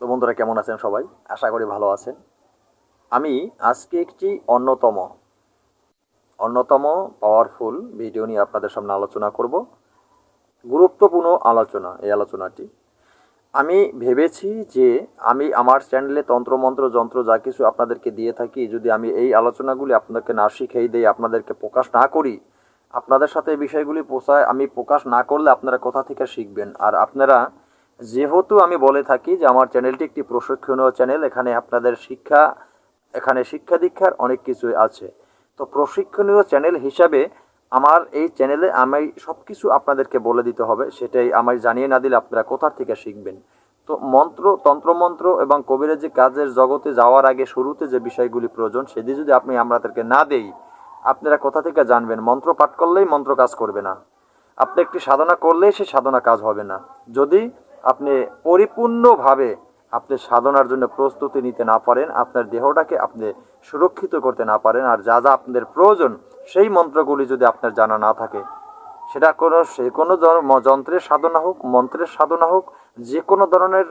তো বন্ধুরা কেমন আছেন সবাই? আশা করি ভালো আছেন। আমি আজকে একটি অন্যতম অন্যতম পাওয়ারফুল ভিডিও নিয়ে আপনাদের সামনে আলোচনা করব। গুরুত্বপূর্ণ আলোচনা, এই আলোচনাটি। আমি ভেবেছি যে আমি আমার চ্যানেলে তন্ত্রমন্ত্র যন্ত্র যা কিছু আপনাদেরকে দিয়ে থাকি, যদি আমি এই আলোচনাগুলি আপনাদেরকে না শিখেই দেই, আপনাদেরকে প্রকাশ না করি, আপনাদের সাথে এই বিষয়গুলি পোষায় আমি প্রকাশ না করলে আপনারা কোথা থেকে শিখবেন? আর আপনারা যেহেতু আমি বলে থাকি যে আমার চ্যানেলটি একটি প্রশিক্ষণীয় চ্যানেল, এখানে আপনাদের শিক্ষা, এখানে শিক্ষা দীক্ষার অনেক কিছুই আছে। তো প্রশিক্ষণীয় চ্যানেল হিসাবে আমার এই চ্যানেলে আমি সব কিছু আপনাদেরকে বলে দিতে হবে, সেটাই আমায় জানিয়ে না দিলে আপনারা কোথা থেকে শিখবেন? তো মন্ত্র, তন্ত্রমন্ত্র এবং কবিরাজি কাজের জগতে যাওয়ার আগে শুরুতে যে বিষয়গুলি প্রয়োজন, সেটি যদি আপনি আমাদেরকে না দেই, আপনারা কোথা থেকে জানবেন? মন্ত্র পাঠ করলেই মন্ত্র কাজ করবে না। আপনি একটি সাধনা করলেই সে সাধনা কাজ হবে না। যদি আপনি পরিপূর্ণভাবে আপনি সাধনার জন্য প্রস্তুতি নিতে না পারেন, আপনার দেহটাকে আপনি সুরক্ষিত করতে না পারেন, আর যা যা আপনাদের প্রয়োজন সেই মন্ত্রগুলি যদি আপনার জানা না থাকে, সেটা কোনো, সে কোনো যন্ত্রের সাধনা হোক, মন্ত্রের সাধনা হোক যে কোনো ধরনের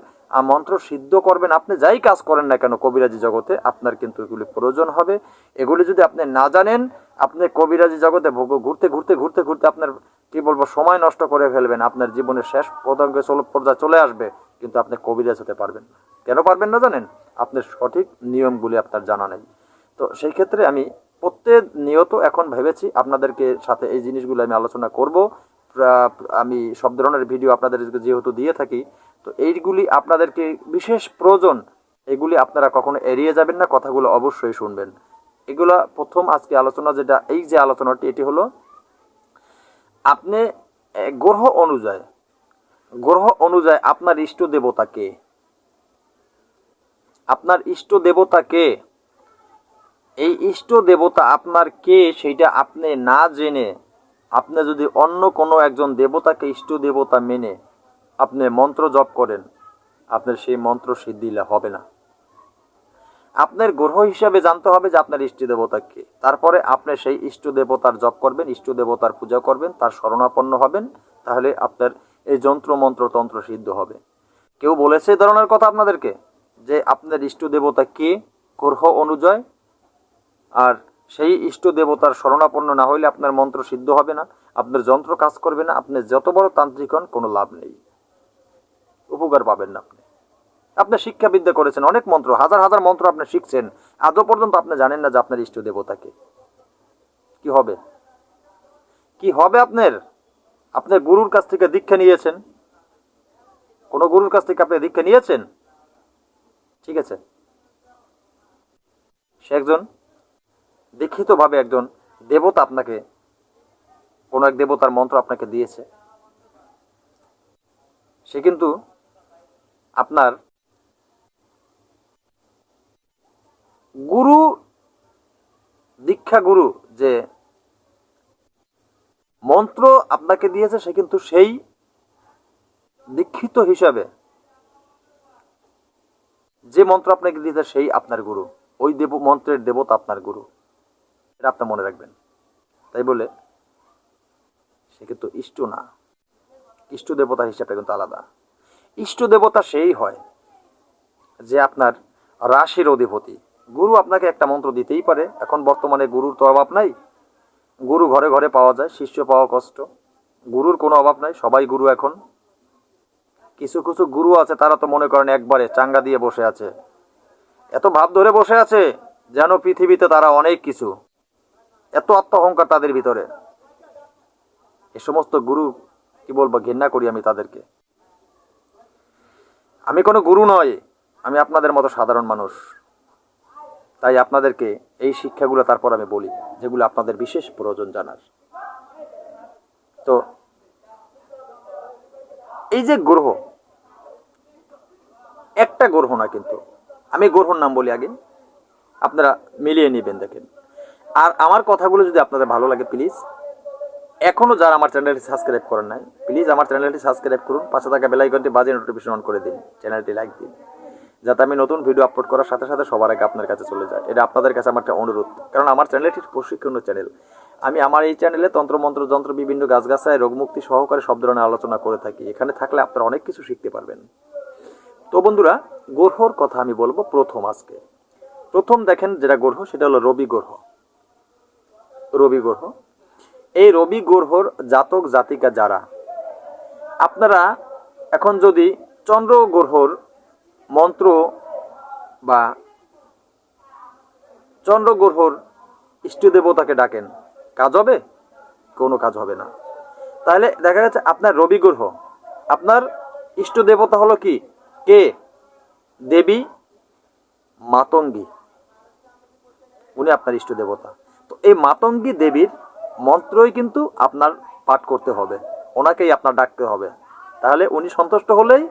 মন্ত্র সিদ্ধ করবেন, আপনি যাই কাজ করেন না কেন কবিরাজি জগতে, আপনার কিন্তু এগুলি প্রয়োজন হবে। এগুলি যদি আপনি না জানেন, আপনি কবিরাজি জগতে ঘুরতে ঘুরতে ঘুরতে ঘুরতে আপনার, কি বলব, সময় নষ্ট করে ফেলবেন, আপনার জীবনের শেষ পদাঙ্কে পর্যায়ে চলে আসবে, কিন্তু আপনি কবিরাজ হতে পারবেন কেন পারবেন না জানেন? আপনার সঠিক নিয়মগুলি আপনার জানা নেই। তো সেই ক্ষেত্রে আমি প্রত্যেক নিয়ত এখন ভেবেছি, আপনাদেরকে সাথে এই জিনিসগুলো আমি আলোচনা করব। আমি সব ধরনের ভিডিও আপনাদের যেহেতু দিয়ে থাকি, তো এইগুলি আপনাদেরকে বিশেষ প্রয়োজন। এগুলি আপনারা কখনো এড়িয়ে যাবেন না, কথাগুলো অবশ্যই শুনবেন। এগুলা প্রথম আজকে আলোচনা যেটা, এই যে আলোচনাটি, এটি হলো, আপনি গ্রহ অনুযায়ী গ্রহ অনুযায়ী আপনার ইষ্ট দেবতাকে আপনার ইষ্ট দেবতাকে এই ইষ্ট দেবতা আপনার কে সেইটা আপনি না জেনে আপনি যদি অন্য কোনো একজন দেবতাকে ইষ্ট দেবতা মেনে আপনি মন্ত্র জপ করেন, আপনার সেই মন্ত্র সিদ্ধি লা- হবে না। আপনার গ্রহ হিসাবে জানতে হবে যে আপনার ইষ্ট দেবতা কে। তারপরে আপনি সেই ইষ্ট দেবতার জপ করবেন, ইষ্ট দেবতার পূজা করবেন, তার শরণাপন্ন হবেন, তাহলে আপনার এই যন্ত্র মন্ত্র তন্ত্র সিদ্ধ হবে। কেউ বলেছে এই ধরনের কথা আপনাদেরকে? যে আপনার ইষ্ট দেবতা কে? গ্রহ অনুযায়ী। আর সেই ইষ্ট দেবতার শরণাপন্ন না হইলে আপনার মন্ত্র সিদ্ধ হবে না, আপনার যন্ত্র কাজ করবে না, আপনি যত বড় তান্ত্রিক হন কোনো লাভ নেই। উপকার পাবেন না আপনি। আপনি শিক্ষাবিদ্যা করেছেন, অনেক মন্ত্র, হাজার হাজার মন্ত্র আপনি শিখছেন, আদৌ পর্যন্ত আপনি জানেন না যে আপনার ইষ্ট দেবতাকে। কি হবে? কি হবে আপনার? আপনার গুরুর কাছ থেকে দীক্ষা নিয়েছেন। কোন গুরুর কাছ থেকে আপনি দীক্ষা নিয়েছেন? ঠিক আছে। সে একজন দীক্ষিতভাবে একজন দেবতা আপনাকে, কোন এক দেবতার মন্ত্র আপনাকে দিয়েছে। সে কিন্তু আপনার গুরু, দীক্ষা গুরু যে মন্ত্র আপনাকে দিয়েছে, সে কিন্তু সেই দীক্ষিত হিসাবে যে মন্ত্র আপনাকে দিয়েছে, সেই আপনার গুরু। ওই দেব, মন্ত্রের দেবতা আপনার গুরু। এটা আপনি মনে রাখবেন। তাই বলে, সে কিন্তু ইষ্ট না। ইষ্ট দেবতা হিসাবে কিন্তু আলাদা। ইষ্ট দেবতা সেই হয় যে আপনার রাশির অধিপতি। গুরু আপনাকে একটা মন্ত্র দিতেই পারে। এখন বর্তমানে গুরুর তো অভাব নাই। গুরু ঘরে ঘরে পাওয়া যায়, শিষ্য পাওয়া কষ্ট। গুরুর কোনো অভাব নাই, সবাই গুরু এখন। কিছু কিছু গুরু আছে, তারা তো মনে করেন একবারে চাঙ্গা দিয়ে বসে আছে। এত ভাব ধরে বসে আছে যেন পৃথিবীতে তারা অনেক কিছু। এত আত্ম অহংকার তাদের ভিতরে। এ সমস্ত গুরু, কি বলব ঘৃণা করি আমি তাদেরকে। আমি কোনো গুরু নয় আমি আপনাদের মতো সাধারণ মানুষ। তাই আপনাদেরকে এই শিক্ষাগুলো তারপর আমি বলি, যেগুলো আপনাদের বিশেষ প্রয়োজন জানার। তো, এই যে গ্রহ, একটা গ্রহ না কিন্তু, আমি গ্রহর নাম বলি আগে, আপনারা মিলিয়ে নেবেন দেখেন। আর আমার কথাগুলো যদি আপনাদের ভালো লাগে প্লিজ এখনও যারা আমার চ্যানেলটি সাবস্ক্রাইব করেন নাই প্লিজ আমার চ্যানেলটি সাবস্ক্রাইব করুন, পাশে থাকা বেলাইকনটি বাজে নোটিফিকেশন অন করে দিন, চ্যানেলটি লাইক দিন, যাতে আমি নতুন ভিডিও আপলোড করার সাথে সাথে সবার আগে আপনার কাছে চলে যায়। এটা আপনাদের কাছে আমার একটা অনুরোধ, কারণ আমার চ্যানেলটি প্রশিক্ষণ চ্যানেল। আমি আমার এই চ্যানেলে তন্ত্রমন্ত্র যন্ত্র, বিভিন্ন গাছগাছায় রোগমুক্তি সহকারে সব ধরনের আলোচনা করে থাকি। এখানে থাকলে আপনারা অনেক কিছু শিখতে পারবেন। তো বন্ধুরা, গ্রহর কথা আমি বলব প্রথম আজকে। প্রথম দেখেন যেটা গ্রহ, সেটা হলো রবি গ্রহ। রবি গ্রহ। এই রবি গ্রহর জাতক জাতিকা যারা, আপনারা এখন যদি চন্দ্র গ্রহর মন্ত্র বা চন্দ্র গ্রহর ইষ্ট দেবতাকে ডাকেন, কাজ হবে? কোনো কাজ হবে না। তাহলে দেখা যাচ্ছে আপনার রবি গ্রহ, আপনার ইষ্ট দেবতা হলো কি? কে? দেবী মাতঙ্গী। উনি আপনার ইষ্ট দেবতা এই মাতঙ্গী দেবীর মন্ত্রই কিন্তু আপনার পাঠ করতে হবে, ওনাকেই আপনার ডাকতে হবে। তাহলে উনি সন্তুষ্ট হলেই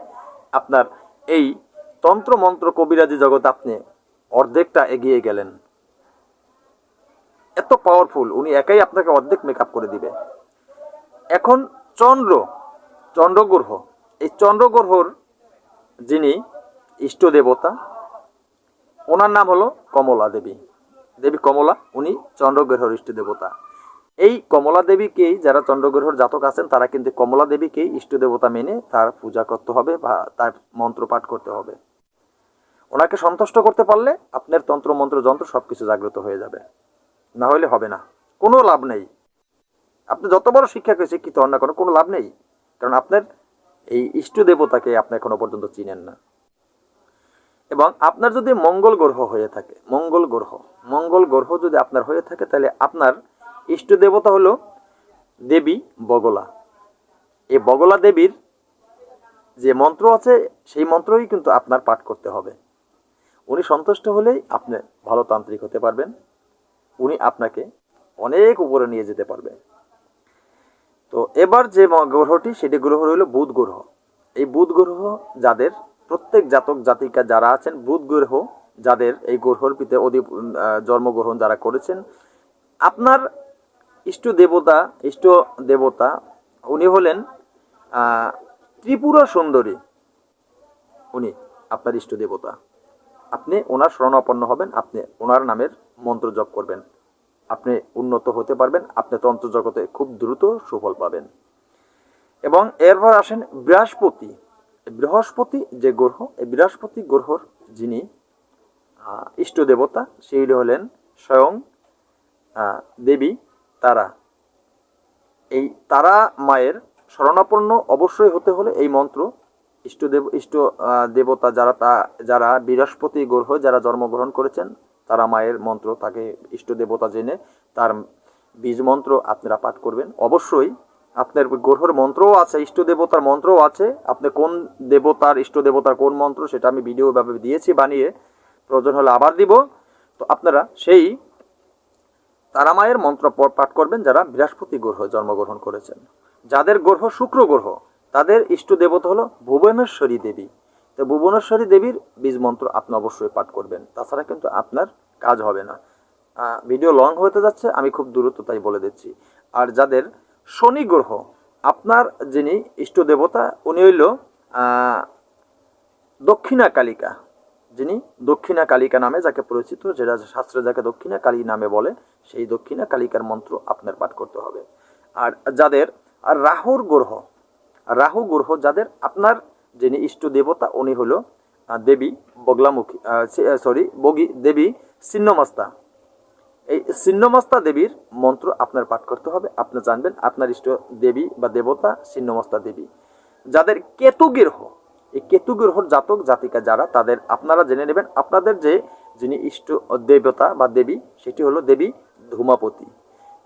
আপনার এই তন্ত্র মন্ত্র কবিরাজি জগৎ আপনি অর্ধেকটা এগিয়ে গেলেন। এত পাওয়ারফুল উনি একাই আপনাকে অর্ধেক মেকআপ করে দিবে। এখন চন্দ্র, চন্দ্রগ্রহ, এই চন্দ্রগ্রহর যিনি ইষ্ট দেবতা, ওনার নাম হলো কমলা দেবী। দেবী কমলা, উনি চন্দ্রগ্রহর ইষ্ট দেবতা এই কমলা দেবীকেই যারা চন্দ্রগ্রহর জাতক আছেন, তারা কিন্তু কমলা দেবীকেই ইষ্ট দেবতা মেনে তার পূজা করতে হবে বা তার মন্ত্র পাঠ করতে হবে। ওনাকে সন্তুষ্ট করতে পারলে আপনার তন্ত্র, মন্ত্র, যন্ত্র সবকিছু জাগ্রত হয়ে যাবে। না হলে হবে না। কোনো লাভ নেই। আপনি যত বড় শিক্ষাকে শিক্ষিত হন না কোনো কোনো লাভ নেই। কারণ আপনার এই ইষ্ট দেবতাকে আপনি এখনও পর্যন্ত চিনেন না। এবং আপনার যদি মঙ্গল গ্রহ হয়ে থাকে, মঙ্গল গ্রহ মঙ্গল গ্রহ যদি আপনার হয়ে থাকে, তাহলে আপনার ইষ্ট দেবতা হলো দেবী বগলা। এই বগলা দেবীর যে মন্ত্র আছে, সেই মন্ত্রই কিন্তু আপনার পাঠ করতে হবে। উনি সন্তুষ্ট হলেই আপনি ভালো তান্ত্রিক হতে পারবেন। উনি আপনাকে অনেক উপরে নিয়ে যেতে পারবে। তো এবার যে গ্রহটি, সেটি গ্রহ রইল বুধ গ্রহ। এই বুধ গ্রহ যাদের প্রত্যেক জাতক, জাতিকা যারা আছেন, বুধ গ্রহ যাদের এই গ্রহর পিতে অধি জন্মগ্রহণ যারা করেছেন, আপনার ইষ্ট দেবতা ইষ্ট দেবতা, উনি হলেন ত্রিপুরা সুন্দরী। উনি আপনার ইষ্ট দেবতা। আপনি ওনার শরণাপন্ন হবেন, আপনি ওনার নামের মন্ত্র জপ করবেন। আপনি উন্নত হতে পারবেন, আপনি তন্ত্র জগতে খুব দ্রুত সুফল পাবেন। এবং এরপর আসেন বৃহস্পতি। বৃহস্পতি যে গ্রহ, এই বৃহস্পতি গ্রহর যিনি ইষ্ট দেবতা সেই হলেন স্বয়ং দেবী তারা। এই তারা মায়ের শরণাপন্ন অবশ্যই হতে হলে এই মন্ত্র, ইষ্টদেব, ইষ্ট দেবতা যারা তা, যারা বৃহস্পতি গ্রহ যারা জন্মগ্রহণ করেছেন, তারা মায়ের মন্ত্র, তাকে ইষ্ট দেবতা জেনে তার বীজ মন্ত্র আপনারা পাঠ করবেন। অবশ্যই আপনার গ্রহর মন্ত্রও আছে, ইষ্ট দেবতার মন্ত্রও আছে। আপনি কোন দেবতার, ইষ্ট দেবতার কোন মন্ত্র সেটা আমি ভিডিও ভাবে দিয়েছি, বানিয়ে প্রয়োজন হলে আবার দিব। তো আপনারা সেই তারা মায়ের মন্ত্র পাঠ করবেন যারা বৃহস্পতি গ্রহ জন্মগ্রহণ করেছেন। যাদের গ্রহ শুক্র গ্রহ, তাদের ইষ্ট দেবতা হলো ভুবনেশ্বরী দেবী। তো ভুবনেশ্বরী দেবীর বীজ মন্ত্র আপনি অবশ্যই পাঠ করবেন। তাছাড়া কিন্তু আপনার কাজ হবে না। ভিডিও লং হতে যাচ্ছে, আমি খুব দ্রুত তাই বলে দিচ্ছি। আর যাদের শনি গ্রহ, আপনার যিনি ইষ্ট দেবতা, উনি হইল দক্ষিণা কালিকা। যিনি দক্ষিণা কালিকা নামে যাকে পরিচিত যেটা শাস্ত্রে যাকে দক্ষিণা কালী নামে বলে, সেই দক্ষিণা কালিকার মন্ত্র আপনার পাঠ করতে হবে। আর যাদের, আর রাহুর গ্রহ, রাহু গ্রহ যাদের আপনার যিনি ইষ্ট দেবতা, উনি হলো দেবী বগলামুখী সরি, বগি, দেবী ছিন্নমস্তা। এই ছিন্নমস্তা দেবীর মন্ত্র আপনার পাঠ করতে হবে। আপনি জানবেন আপনার ইষ্ট দেবী বা দেবতা ছিন্নমস্তা দেবী। যাদের কেতু এই কেতু জাতক, জাতিকা যারা, তাদের আপনারা জেনে নেবেন, আপনাদের যে যিনি ইষ্ট দেবতা বা দেবী, সেটি হলো দেবী ধূমাপতি।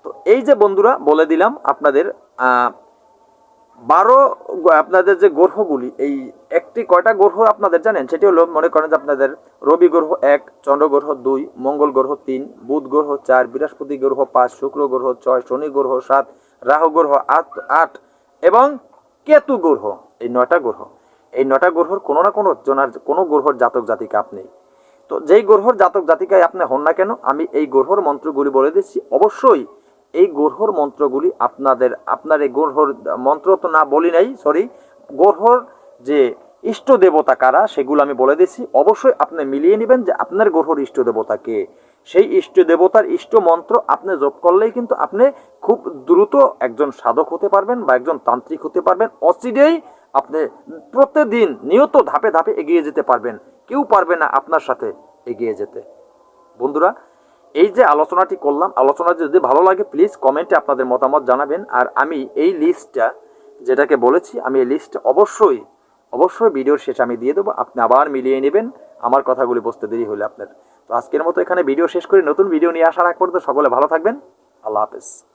তো এই যে বন্ধুরা, বলে দিলাম আপনাদের বারো, আপনাদের যে গ্রহগুলি এই একটি কয়টা গ্রহ আপনাদের জানেন? সেটি হলো, মনে করেন যে আপনাদের রবি গ্রহ এক, চন্দ্র গ্রহ দুই, মঙ্গল গ্রহ তিন, বুধ গ্রহ চার, বৃহস্পতি গ্রহ পাঁচ, শুক্র গ্রহ ছয়, শনি গ্রহ সাত, রাহু গ্রহ আট আট এবং কেতু গ্রহ এই নয়টা গ্রহ এই নয়টা গ্রহর কোনো না কোনো জনার, কোনো গ্রহর জাতক জাতিকা আপনি। তো যেই গ্রহর জাতক জাতিকায় আপনি হন না কেন, আমি এই গ্রহর মন্ত্রগুলি বলে দিচ্ছি। অবশ্যই এই গ্রহর মন্ত্রগুলি আপনাদের, আপনার এই গ্রহর, মন্ত্র তো না বলি নাই সরি গ্রহর যে ইষ্ট দেবতা কারা সেগুলো আমি বলে দিচ্ছি অবশ্যই আপনি মিলিয়ে নেবেন যে আপনার গ্রহর ইষ্ট দেবতা কে। সেই ইষ্ট দেবতার ইষ্ট মন্ত্র আপনি জপ করলেই কিন্তু আপনি খুব দ্রুত একজন সাধক হতে পারবেন বা একজন তান্ত্রিক হতে পারবেন। অচিরেই আপনি প্রতিদিন নিয়ত ধাপে ধাপে এগিয়ে যেতে পারবেন। কেউ পারবে না আপনার সাথে এগিয়ে যেতে। বন্ধুরা এই যে আলোচনাটি করলাম, আলোচনা যদি ভালো লাগে প্লিজ কমেন্টে আপনাদের মতামত জানাবেন। আর আমি এই লিস্টটা যেটাকে বলেছি, আমি এই লিস্ট অবশ্যই অবশ্যই ভিডিওর শেষে আমি দিয়ে দেবো। আপনি আবার মিলিয়ে নেবেন। আমার কথাগুলি বুঝতে দেরি হলে আপনার। তো আজকের মতো এখানে ভিডিও শেষ করে। নতুন ভিডিও নিয়ে আসার আগ পর্যন্ত সকলে ভালো থাকবেন। আল্লাহ হাফেজ।